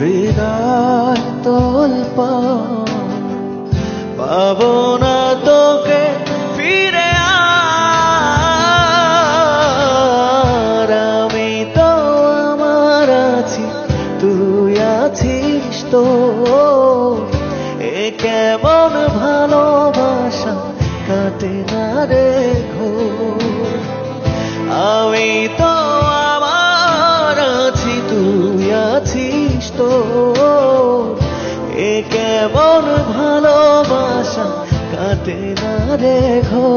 হৃদয় তোলপা পাবো না তোকে ফিরে আমি তো আমার আছি, তুই আছিস তো। এ কেমন ভালোবাসা কাটে না রে ঘোর। আমি তো তো। এ কেমন ভালোবাসা কাটে না রে ঘোর।